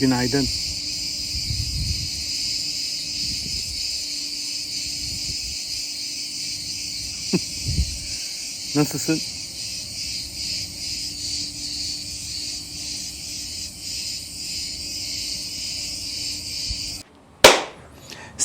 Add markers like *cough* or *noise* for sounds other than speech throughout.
Günaydın. *laughs* Nasılsın?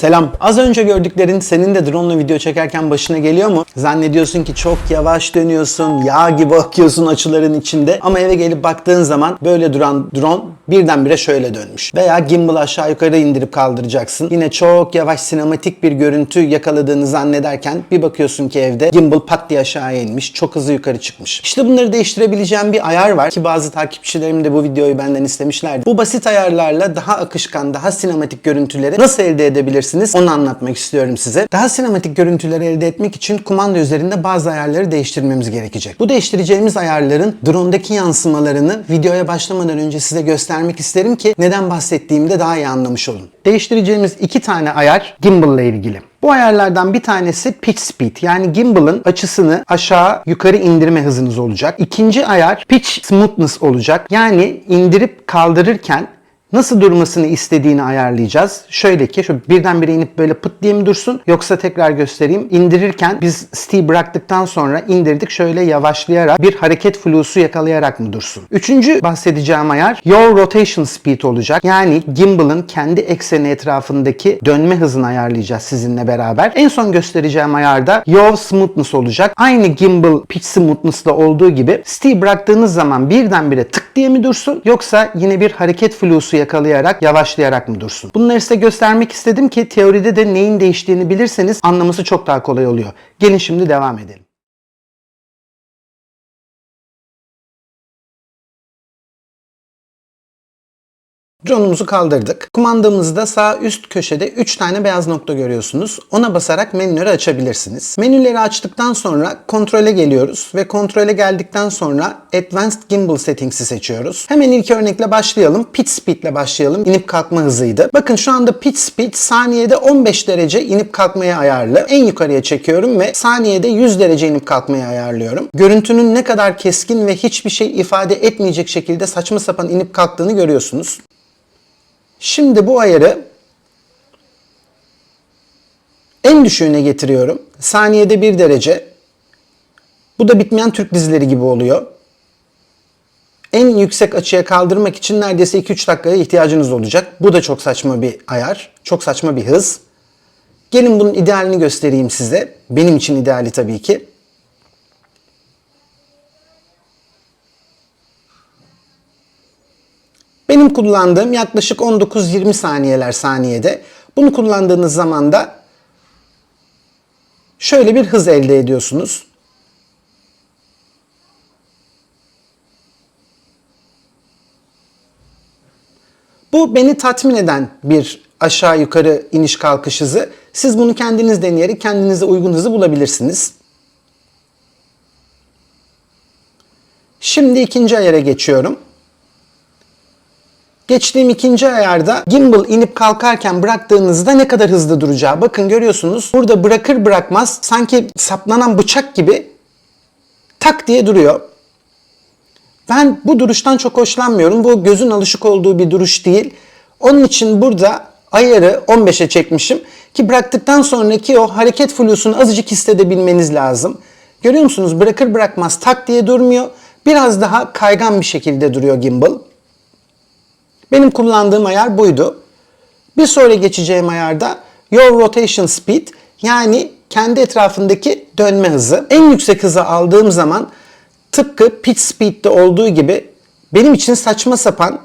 Selam. Az önce gördüklerin senin de drone ile video çekerken başına geliyor mu? Zannediyorsun ki çok yavaş dönüyorsun, yağ gibi akıyorsun açıların içinde. Ama eve gelip baktığın zaman böyle duran drone birdenbire şöyle dönmüş. Veya gimbal aşağı yukarı indirip kaldıracaksın. Yine çok yavaş sinematik bir görüntü yakaladığını zannederken bir bakıyorsun ki evde gimbal pat diye aşağıya inmiş. Çok hızlı yukarı çıkmış. İşte bunları değiştirebileceğim bir ayar var ki bazı takipçilerim de bu videoyu benden istemişlerdi. Bu basit ayarlarla daha akışkan, daha sinematik görüntüleri nasıl elde edebilirsiniz? Onu anlatmak istiyorum size. Daha sinematik görüntüleri elde etmek için kumanda üzerinde bazı ayarları değiştirmemiz gerekecek. Bu değiştireceğimiz ayarların drone'daki yansımalarını videoya başlamadan önce size göstermek isterim ki neden bahsettiğimi de daha iyi anlamış olun. Değiştireceğimiz iki tane ayar gimbal ile ilgili. Bu ayarlardan bir tanesi pitch speed yani gimbal'ın açısını aşağı yukarı indirme hızınız olacak. İkinci ayar pitch smoothness olacak. Yani indirip kaldırırken Nasıl durmasını istediğini ayarlayacağız. Şöyle ki şu birdenbire inip böyle pıt diye mi dursun yoksa tekrar göstereyim. İndirirken biz Steve bıraktıktan sonra indirdik şöyle yavaşlayarak bir hareket flusu yakalayarak mı dursun. Üçüncü bahsedeceğim ayar Your Rotation Speed olacak. Yani gimbal'ın kendi ekseni etrafındaki dönme hızını ayarlayacağız sizinle beraber. En son göstereceğim ayar da Your Smoothness olacak. Aynı gimbal pitch smoothness'da olduğu gibi Steve bıraktığınız zaman birdenbire tık diye mi dursun yoksa yine bir hareket flusu yakalayarak, yavaşlayarak mı dursun? Bunları size göstermek istedim ki teoride de neyin değiştiğini bilirseniz anlaması çok daha kolay oluyor. Gelin şimdi devam edelim. Drone'umuzu kaldırdık. Kumandamızda sağ üst köşede 3 tane beyaz nokta görüyorsunuz. Ona basarak menüleri açabilirsiniz. Menüleri açtıktan sonra kontrole geliyoruz ve kontrole geldikten sonra Advanced Gimbal Settings'i seçiyoruz. Hemen ilk örnekle başlayalım. Pitch Speed ile başlayalım. İnip kalkma hızıydı. Bakın şu anda Pitch Speed saniyede 15 derece inip kalkmaya ayarlı. En yukarıya çekiyorum ve saniyede 100 derece inip kalkmaya ayarlıyorum. Görüntünün ne kadar keskin ve hiçbir şey ifade etmeyecek şekilde saçma sapan inip kalktığını görüyorsunuz. Şimdi bu ayarı en düşüğüne getiriyorum. Saniyede 1 derece. Bu da bitmeyen Türk dizileri gibi oluyor. En yüksek açıya kaldırmak için neredeyse 2-3 dakikaya ihtiyacınız olacak. Bu da çok saçma bir ayar. Çok saçma bir hız. Gelin bunun idealini göstereyim size. Benim için ideali tabii ki. Benim kullandığım yaklaşık 19-20 saniyeler saniyede. Bunu kullandığınız zaman da şöyle bir hız elde ediyorsunuz. Bu beni tatmin eden bir aşağı yukarı iniş kalkış hızı. Siz bunu kendiniz deneyerek kendinize uygun hızı bulabilirsiniz. Şimdi ikinci ayara geçiyorum. Geçtiğim ikinci ayarda gimbal inip kalkarken bıraktığınızda ne kadar hızlı duracağı. Bakın görüyorsunuz burada bırakır bırakmaz sanki saplanan bıçak gibi tak diye duruyor. Ben bu duruştan çok hoşlanmıyorum. Bu gözün alışık olduğu bir duruş değil. Onun için burada ayarı 15'e çekmişim ki bıraktıktan sonraki o hareket flusunu azıcık hissedebilmeniz lazım. Görüyor musunuz? Bırakır bırakmaz tak diye durmuyor. Biraz daha kaygan bir şekilde duruyor gimbal. Benim kullandığım ayar buydu. Bir sonra geçeceğim ayarda Your Rotation Speed yani kendi etrafındaki dönme hızı. En yüksek hızı aldığım zaman tıpkı pitch speed'de olduğu gibi benim için saçma sapan,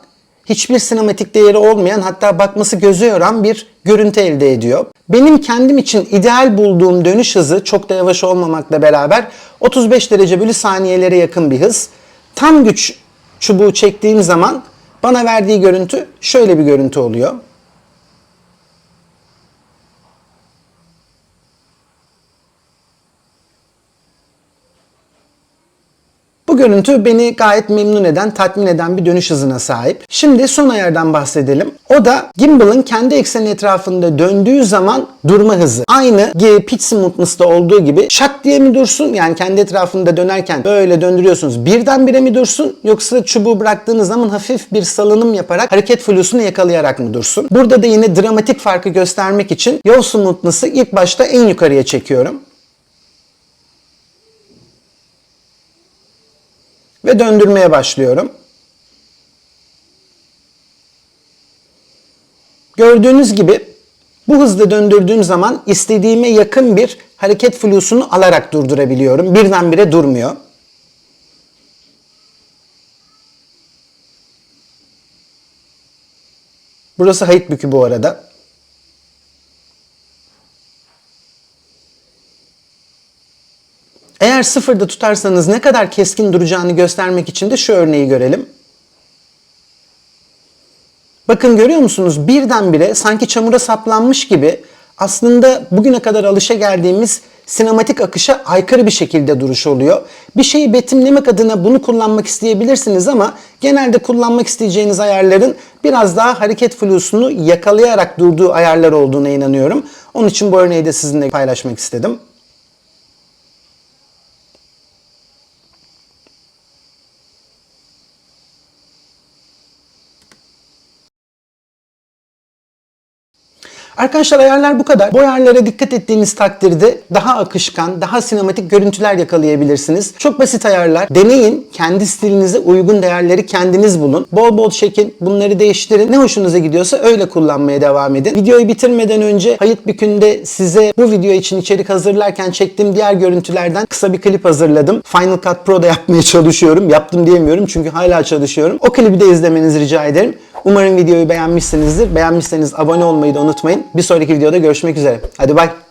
hiçbir sinematik değeri olmayan hatta bakması gözü yoran bir görüntü elde ediyor. Benim kendim için ideal bulduğum dönüş hızı çok da yavaş olmamakla beraber 35 derece bölü saniyelere yakın bir hız. Tam güç çubuğu çektiğim zaman bana verdiği görüntü şöyle bir görüntü oluyor. Görüntü beni gayet memnun eden, tatmin eden bir dönüş hızına sahip. Şimdi son ayardan bahsedelim. O da gimbal'ın kendi ekseni etrafında döndüğü zaman durma hızı. Aynı Pitch Smoothness'ta olduğu gibi şak diye mi dursun? Yani kendi etrafında dönerken böyle döndürüyorsunuz. Birdenbire mi dursun? Yoksa çubuğu bıraktığınız zaman hafif bir salınım yaparak hareket flusunu yakalayarak mı dursun? Burada da yine dramatik farkı göstermek için Yaw Smoothness'ı ilk başta en yukarıya çekiyorum. Ve döndürmeye başlıyorum. Gördüğünüz gibi bu hızda döndürdüğüm zaman istediğime yakın bir hareket flusunu alarak durdurabiliyorum. Birdenbire durmuyor. Burası hayıt bükü bu arada. Eğer sıfırda tutarsanız ne kadar keskin duracağını göstermek için de şu örneği görelim. Bakın görüyor musunuz? Birdenbire sanki çamura saplanmış gibi aslında bugüne kadar alışa geldiğimiz sinematik akışa aykırı bir şekilde duruş oluyor. Bir şeyi betimlemek adına bunu kullanmak isteyebilirsiniz ama genelde kullanmak isteyeceğiniz ayarların biraz daha hareket flusunu yakalayarak durduğu ayarlar olduğuna inanıyorum. Onun için bu örneği de sizinle paylaşmak istedim. Arkadaşlar ayarlar bu kadar. Bu ayarlara dikkat ettiğiniz takdirde daha akışkan, daha sinematik görüntüler yakalayabilirsiniz. Çok basit ayarlar. Deneyin. Kendi stilinize uygun değerleri kendiniz bulun. Bol bol çekin. Bunları değiştirin. Ne hoşunuza gidiyorsa öyle kullanmaya devam edin. Videoyu bitirmeden önce Hayıt Bükü'nde size bu video için içerik hazırlarken çektiğim diğer görüntülerden kısa bir klip hazırladım. Final Cut Pro'da yapmaya çalışıyorum. Yaptım diyemiyorum çünkü hala çalışıyorum. O klibi de izlemenizi rica ederim. Umarım videoyu beğenmişsinizdir. Beğenmişseniz abone olmayı da unutmayın. Bir sonraki videoda görüşmek üzere. Hadi bay.